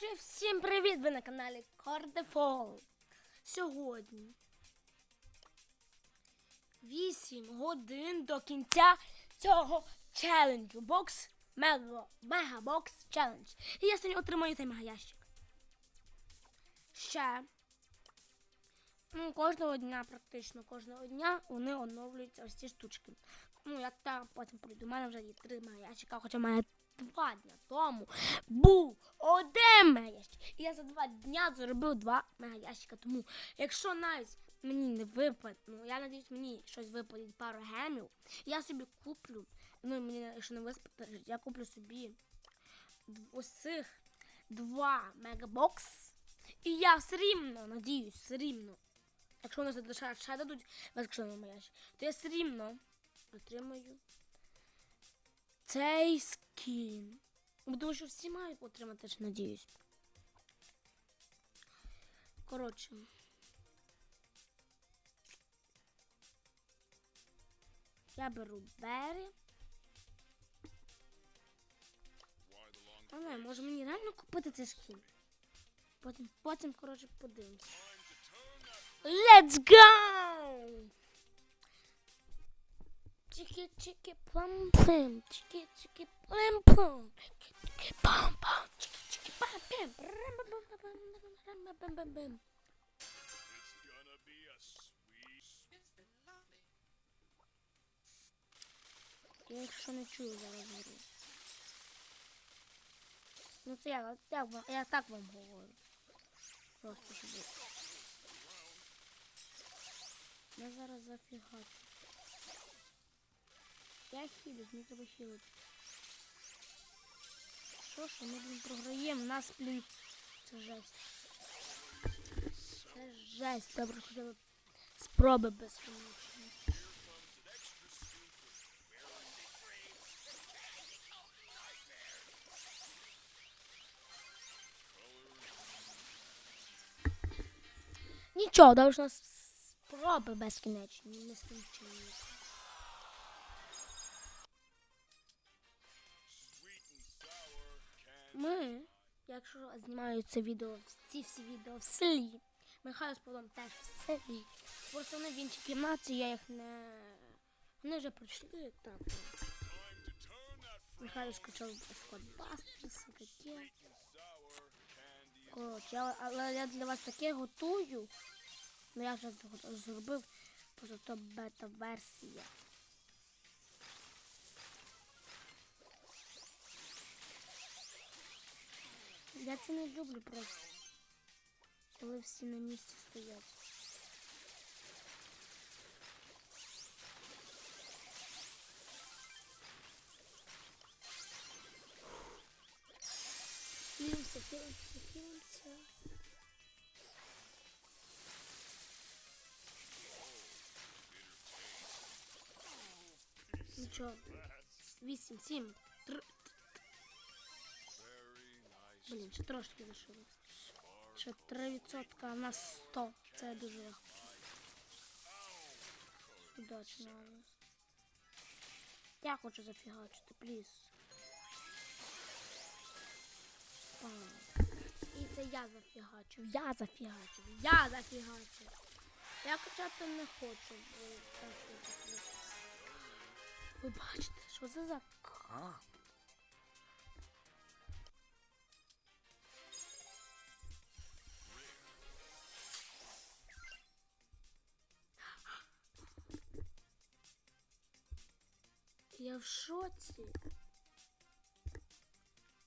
Коротше, всім привіт! Ви на каналі Кардефол. Сьогодні 8 годин до кінця цього челенджу. Бокс Мега Мега Бокс Челендж. І я сьогодні отримаю цей мегаящик. Ще. Ну, кожного дня, практично кожного дня вони оновлюються ось ці штучки. Ну, я там потім прийду. У мене вже є три мегаящика, хоча в мене два дня тому був один мегаящик. І я за два дня заробив два мегаящика. Тому, якщо навіть мені не випаде, ну я надіюсь, мені щось випаде пару гемів, я собі куплю. Ну, мені, якщо не виспати, я куплю собі ось два мегабокс. І я все рівно, надіюсь, все рівно. Якщо вони залишають ще дадуть безкоштовний маяч, то я все рівно отримаю цей скін. Тому що всі мають отримати, ж, надіюсь. Коротше. Я беру Бері. А може мені реально купити цей скін. Потім, потім, коротше, подивимось. Let's go! Чики чики плам плам, чики чики плам плам, чики пам пам, чики чики пам пам, бам бам бам. Я якщо не чую зараз говорю. Ну це я, я, вам- я так вам говорю. Просто щоб. Я зараз зафігачу. Я хілюсь, мені треба хілити. Що що, ми, блін, програємо, нас, блін, це жесть. Це жесть, добре, хоча б спроби безконечні. Нічого, добре, що у нас спроби безкінечні, не Ми, якщо знімаю це відео, ці всі відео в селі, Михайло з Павлом теж в селі. Просто вони в іншій кімнаті, я їх не. Вони вже пройшли так. Михайло скачав все таке. Коротше, я, але я для вас таке готую. Ну я вже зробив, просто то бета-версія. Я це не люблю просто. Коли всі на місці стоять. Хилимся, хилимся, хилимся. Нічого. Вісім, сім, три. Блін, ще трошки лишилось. Ще 3% на 100. Це дуже легко. Удачно. але. Я хочу зафігачити, пліз. І це я зафігачу. Я зафігачу. Я зафігачу. Я качати не хочу. бо. Ви бачите, що це за кап? Я в шоці.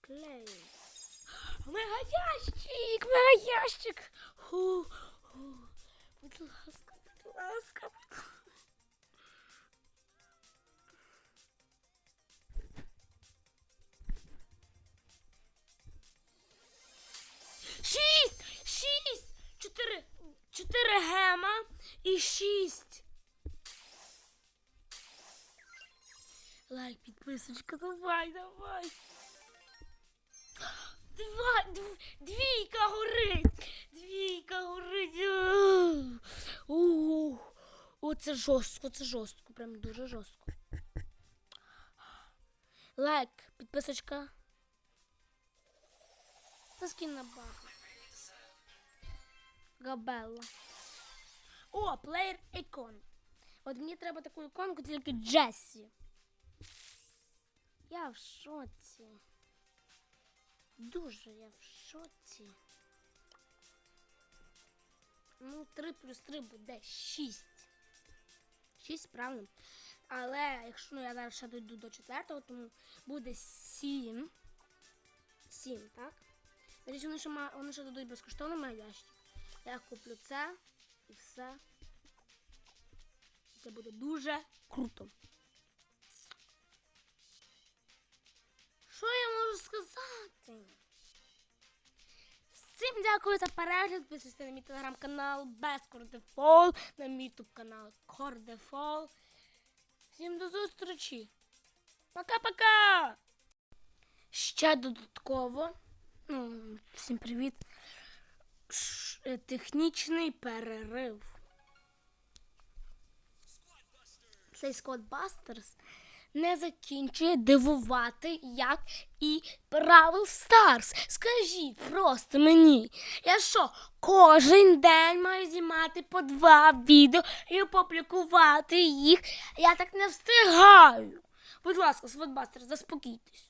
Клей. Мегаящик! Мегаящик! Ху, ху. Будь ласка, будь ласка. будь ласка. Шість! Шість! Чотири, чотири гема і шість. Лайк, підписочка, давай, давай. Два, дв, двійка горить! Двійка горить! О, це жорстко, це жорстко, прям дуже жорстко. Лайк, підписочка. Це скін на бабу. Габелла. О, плеєр ікон. От мені треба таку іконку, тільки Джессі. Я в шоці. Дуже я в шоці. Ну, 3 плюс 3 буде 6. 6, правильно. Але якщо ну, я зараз ще дойду до четвертого, тому буде 7. 7, так? Надіюсь, вони ще, ма- вони ще дадуть безкоштовно мій ящик. Я куплю це і все. Це буде дуже круто. Сказати? Всім дякую за перегляд. Підписуйтесь на мій телеграм-канал без Кордефол, на мій ютуб канал Кордефол. Всім до зустрічі. Пока-пока! Ще додатково. Ну, всім привіт. Ш- е, технічний перерив. Цей Squadbusters не закінчує дивувати, як і Бравл Старс. Скажіть просто мені, я що, кожен день маю знімати по два відео і опублікувати їх. Я так не встигаю. Будь ласка, Сводбастер, заспокійтесь.